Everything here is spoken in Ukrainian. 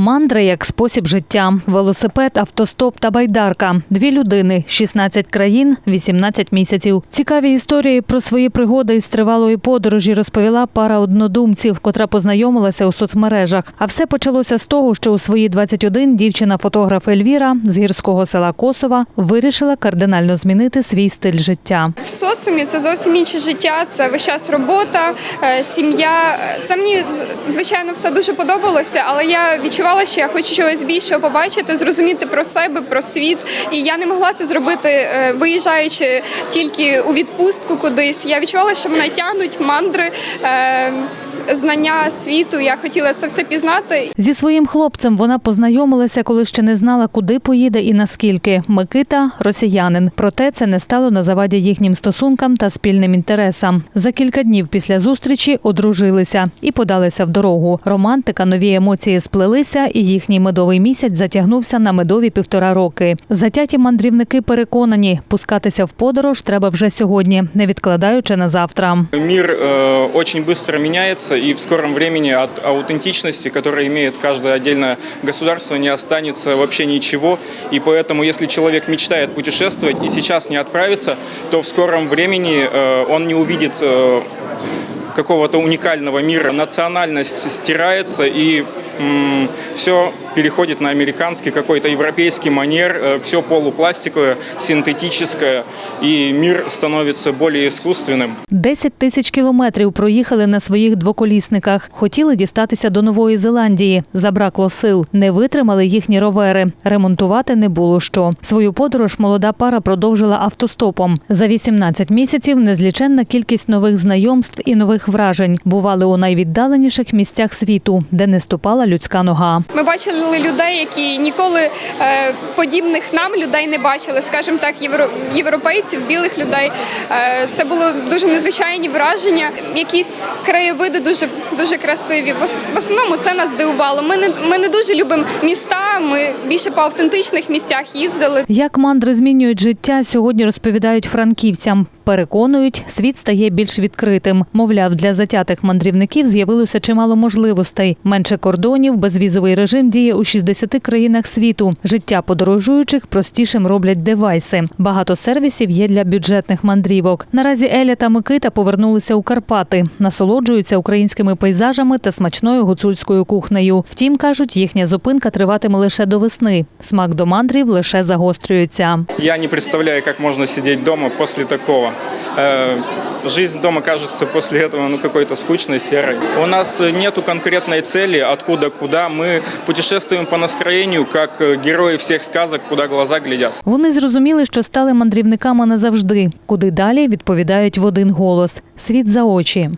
Мандри як спосіб життя, велосипед, автостоп та байдарка. Дві людини, 16 країн, 18 місяців. Цікаві історії про свої пригоди із тривалої подорожі розповіла пара однодумців, котра познайомилася у соцмережах. А все почалося з того, що у свої 21 дівчина-фотограф Ельвіра з гірського села Косова вирішила кардинально змінити свій стиль життя. В соціумі це зовсім інше життя. Це весь час робота, е, сім'я. Це мені звичайно все дуже подобалося, але я відчувала, що я хочу чогось більшого побачити, зрозуміти про себе, про світ. І я не могла це зробити, е, виїжджаючи тільки у відпустку кудись. Я відчувала, що мене тягнуть мандри. Знання світу, я хотіла це все пізнати. Зі своїм хлопцем вона познайомилася, коли ще не знала, куди поїде і наскільки. Микита росіянин. Проте це не стало на заваді їхнім стосункам та спільним інтересам. За кілька днів після зустрічі одружилися і подалися в дорогу. Романтика, нові емоції сплелися, і їхній медовий місяць затягнувся на медові півтора роки. Затяті мандрівники переконані, пускатися в подорож треба вже сьогодні, не відкладаючи на завтра. Э, очень быстро меняется, и в скором времени от аутентичности, которая имеет каждое отдельное государство, не останется вообще ничего. И поэтому, если человек мечтает путешествовать и сейчас не отправится, то в скором времени э, он не увидит э, какого-то уникального мира. Национальность стирается, и все переходит на американский какой-то европейский манер, все полупластиковое, синтетическое, и мир становится более искусственным. 10 тисяч кілометрів проїхали на своїх двоколісниках. Хотіли дістатися до Нової Зеландії. Забракло сил. Не витримали їхні ровери. Ремонтувати не було що. Свою подорож молода пара продовжила автостопом. За 18 місяців незліченна кількість нових знайомств і нових вражень. Бували у найвіддаленіших місцях світу, де не ступала людська нога. Ми бачили людей, які ніколи е, подібних нам людей не бачили, скажімо так, євро, європейців, білих людей. Е, це було дуже незвичайні враження. Якісь краєвиди дуже дуже красиві. В, основному це нас здивувало. Ми не ми не дуже любимо міста. Ми більше по автентичних місцях їздили. Як мандри змінюють життя, сьогодні розповідають франківцям. Переконують, світ стає більш відкритим. Мовляв, для затятих мандрівників з'явилося чимало можливостей. Менше кордонів, безвізовий режим діє у 60 країнах світу. Життя подорожуючих простішим роблять девайси. Багато сервісів є для бюджетних мандрівок. Наразі Еля та Микита повернулися у Карпати, насолоджуються українськими пейзажами та смачною гуцульською кухнею. Втім, кажуть, їхня зупинка триватиме лише до весни. Смак до мандрів лише загострюється. Я не представляю, как можно сидеть дома после такого. Э, Жизнь дома кажется после этого ну, какой-то скучной, серой. У нас э, нету конкретной цели, откуда куда. Мы путешествуем по настроению, как э, герои всех сказок, куда глаза глядят. Вони зрозуміли, що стали мандрівниками назавжди. Куди далі відповідають в один голос: світ за очі.